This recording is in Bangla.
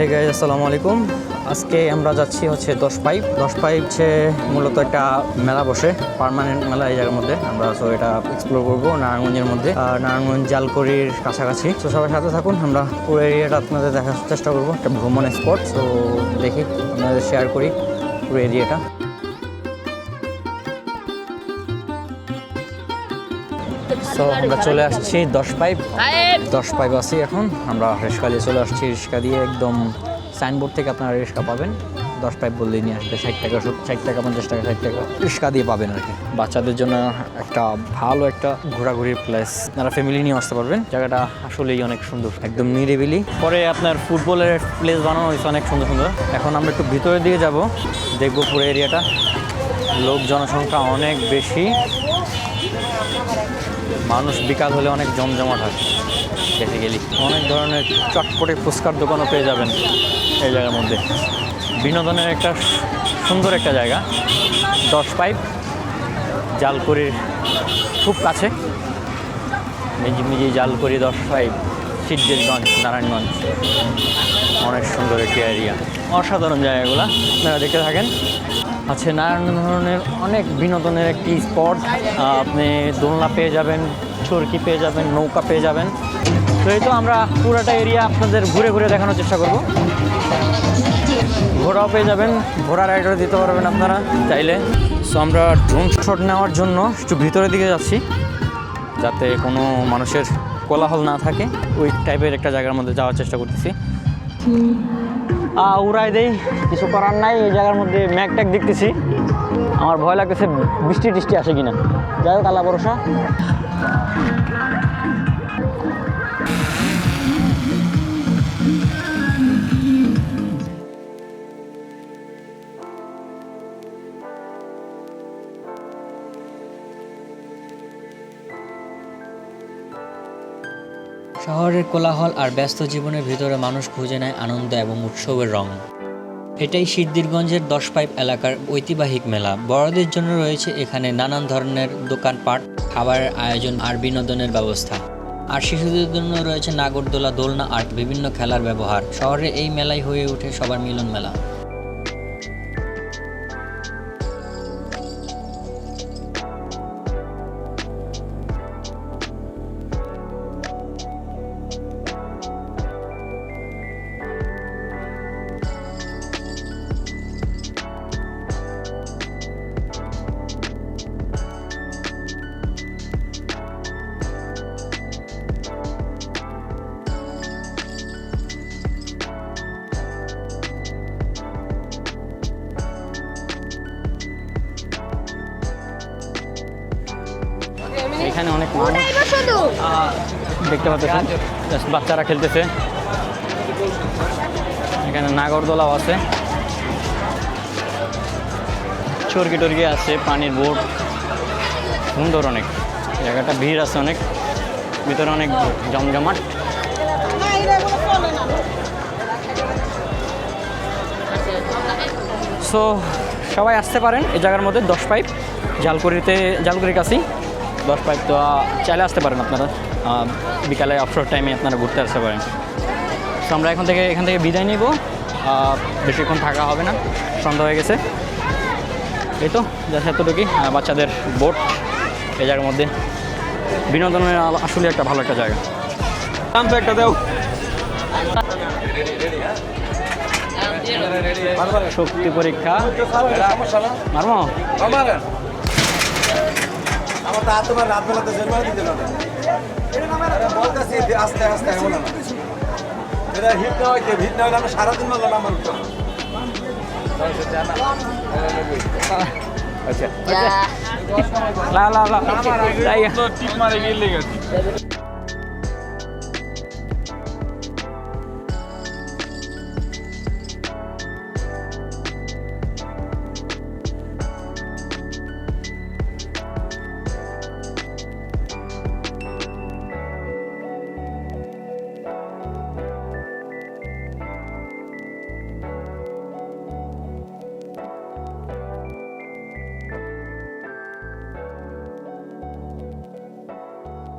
হে গাইজ আসসালামু আলাইকুম। আজকে আমরা যাচ্ছি হচ্ছে দশ পাইপ। দশ পাইপ হচ্ছে মূলত একটা মেলা বসে পারমানেন্ট মেলা এই জায়গার মধ্যে। আমরা সো এটা এক্সপ্লোর করব নারায়ণগঞ্জের মধ্যে। আর নারায়ণগঞ্জ জালকড়ির কাছাকাছি। তো সবাই সাথে থাকুন, আমরা পুরো এরিয়াটা আপনাদের দেখার চেষ্টা করব। একটা ভ্রমণ স্পট তো দেখি, আপনাদের শেয়ার করি পুরো এরিয়াটা তো আমরা চলে আসছি দশ পাইপ। দশ পাইপ আছি এখন। আমরা রিক্সা দিয়ে চলে আসছি। রিক্সা দিয়ে একদম সাইনবোর্ড থেকে আপনারা রিক্সা পাবেন। দশ পাইপ বললেই নিয়ে আসবে। ষাট টাকা ষাট টাকা পঞ্চাশ টাকা ষাট টাকা রিক্সা দিয়ে পাবেন আর কি। বাচ্চাদের জন্য একটা ভালো একটা ঘোরাঘুরির প্লেস আপনারা ফ্যামিলি নিয়ে আসতে পারবেন। জায়গাটা আসলেই অনেক সুন্দর। একদম নিরিবিলি। পরে আপনার ফুটবলের প্লেস বানানো হয়েছে অনেক সুন্দর সুন্দর। এখন আমরা একটু ভিতরের দিকে যাব। দেখব পুরো এরিয়াটা লোক জনসংখ্যা অনেক বেশি। মানুষ বিকাল হলে অনেক জমজমাট হয়। বেসিক্যালি অনেক ধরনের চটপটে ফুচকার দোকানও পেয়ে যাবেন এই জায়গার মধ্যে। বিনোদনের একটা সুন্দর একটা জায়গা। দশ পাইপ জালকুড়ির খুব কাছে। মিজি জালকুড়ি দশ পাইপ। সিদ্ধিরগঞ্জ, নারায়ণগঞ্জ। অনেক সুন্দর একটি এরিয়া অসাধারণ জায়গাগুলো, আপনারা দেখতে থাকেন। আছে নানান ধরনের অনেক বিনোদনের একটি স্পট। আপনি দোলনা পেয়ে যাবেন, চরকি পেয়ে যাবেন, নৌকা পেয়ে যাবেন। তো এই তো আমরা পুরোটা এরিয়া আপনাদের ঘুরে ঘুরে দেখানোর চেষ্টা করব। ঘোড়াও পেয়ে যাবেন, ঘোড়া রাইডার দিতে পারবেন আপনারা চাইলে। সো আমরা ড্রোন শট নেওয়ার জন্য একটু ভিতরের দিকে যাচ্ছি, যাতে কোনো মানুষের কোলাহল না থাকে, ওই টাইপের একটা জায়গার মধ্যে যাওয়ার চেষ্টা করতেছি। উড়াই দেই, কিছু করার নাই এই জায়গার মধ্যে ম্যাগ ট্যাগ দেখতেছি। আমার ভয় লাগতেছে বৃষ্টি টিষ্টি আসে কিনা। যাই হোক আলা ভরসা। শহরের কোলাহল আর ব্যস্ত জীবনের ভিতরে মানুষ খুঁজে নেয় আনন্দ এবং উৎসবের রং। এটাই সিদ্ধিরগঞ্জের দশ পাইপ এলাকার ঐতিহাসিক মেলা। বড়দের জন্য রয়েছে এখানে নানান ধরনের দোকানপাট, খাবারের আয়োজন আর বিনোদনের ব্যবস্থা। আর শিশুদের জন্য রয়েছে নাগরদোলা, দোলনা আর বিভিন্ন খেলার ব্যবহার। শহরে এই মেলাই হয়ে ওঠে সবার মিলন মেলা এখানে অনেক মানুষ। দেখতে পাচ্ছেন বাচ্চারা খেলতেছে। এখানে নাগরদোলাও আছে। চর্কি টর্কি আছে পানির বোট। সুন্দর অনেক। জায়গাটা ভিড় আছে অনেক। ভিতরে অনেক জমজমাট। সো সবাই আসতে পারেন এই জায়গার মধ্যে দশ পাইপ জালকুড়িতে জালকুড়ির কাছেই। দশ পাইপ তো চাইলে আসতে পারেন আপনারা। বিকালে অবসর টাইমে আপনারা ঘুরতে আসতে পারেন। তো আমরা এখন থেকে, এখান থেকে বিদায় নিব। বেশিক্ষণ থাকা হবে না, সন্ধ্যা হয়ে গেছে। এই তো যা এতটুকুই। বাচ্চাদের বোট এই জায়গার মধ্যে। বিনোদনের আসলে একটা ভালো একটা জায়গা। দাম তো একটা দেও। শক্তি পরীক্ষা। মারমো? আমার তো তোমার রাত বেলাতে জন্মায় দিতে পারে বলতেছি আস্তে আস্তে এমন না। এটা হিট না হইতে হিট না হইলে আমরা সারাদিন মারলাম আমার উপর। আচ্ছা। লা লা লা। টিপ মারে গিয়ে লেগে